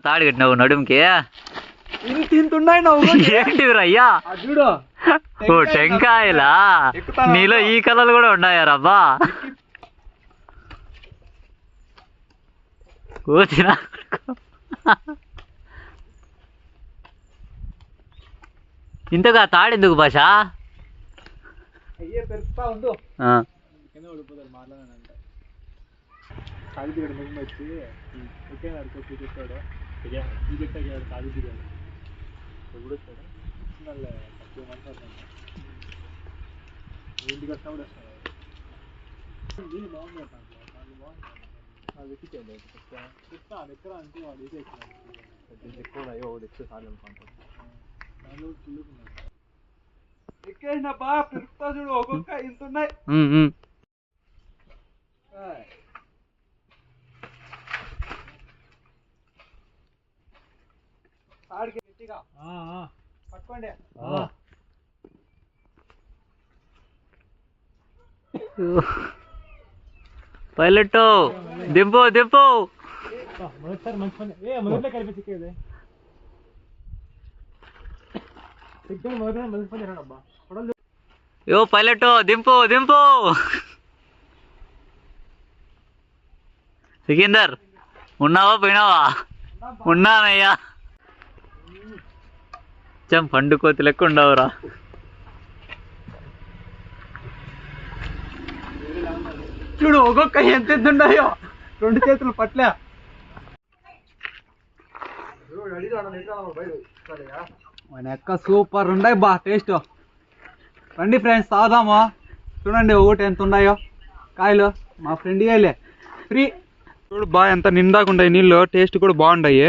తాడు కట్టినావు నడుముకి ఇంత ఇంత ఉన్నాయి నవ్వు ఏంటివిరా అయ్యా చూడు ఓ టెంకాయలా ఎక్కుతానా? నీలో ఈ కలర్లు కూడా ఉన్నాయా రబ్బా కూర్చున్నా ఇంతగా తాడెందుకు భాష అయ్యే పెరుగుతా ఉండు ఆ, కింద పడిపోతాడు మాట్లాడానంట దిగడు ముందు వచ్చి ఒకే నడుకో చూపిస్తాడు ఈ పెట్టాడు కాలు దిగాడు ఎప్పుడు వచ్చాడు? వచ్చిందల్లే తక్కువ మంది అవుతుంది ఇంటికి వచ్చినప్పుడు వస్తాడు? ఇది బాగుంది బాగుంది? అది వెతికేది చెప్తాను ఎక్కడ అంటే వాడు వేసేసినాడు ఎక్కువ అయ్యో ఎక్కువ సార్లు అనుకుంటాను దాంట్లో చిల్లుకున్నాడు. పెరుగుతా చూడు ఒక్కొక్క ఇంత ఉన్నాయి. గట్టిగా. పట్టుకోండి. పైలట్ దింపు దింపు. మొదటిసారి మంచి పని. ఏ మొదట్లో కలిపి చిక్కేది. మొదటి మంచి పని యో పైలట్ దింపు దింపు. సికిందర్ ఉన్నావా పోయినావా? ఉన్నానయ్యా. చం పండు కోతి లెక్క ఉండవురా. చూడు ఒక్కొక్క ఎంత ఉన్నాయో. రెండు చేతులు పట్లే. మన యొక్క సూపర్ ఉన్నాయి బా టేస్ట్ రండి ఫ్రెండ్స్ తాగుదామా? చూడండి ఒకటి ఎంత ఉన్నాయో. కాయలు మా ఫ్రెండ్ ఇయ్యలే ఫ్రీ చూడు బా ఎంత నిండాకుండాయి నీళ్ళు. టేస్ట్ కూడా బాగుండాయి.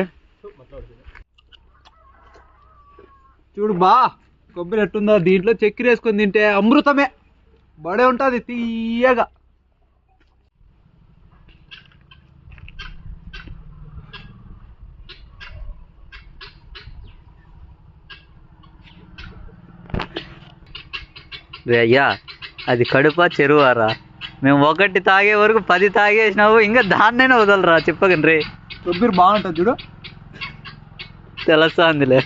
చూడు బా కొబ్బరి ఎట్టుందో దీంట్లో చక్కెర వేసుకొని తింటే అమృతమే. బడే ఉంటుంది తీయగా. రే అయ్యా అది కడుప చెరువారా? మేము ఒకటి తాగే వరకు పది తాగేసినావు ఇంకా దాన్నైనా వదలరా చెప్పకండి రే కొబ్బరి బాగుంటుంది చూడు. తెలుస్తాందిలే.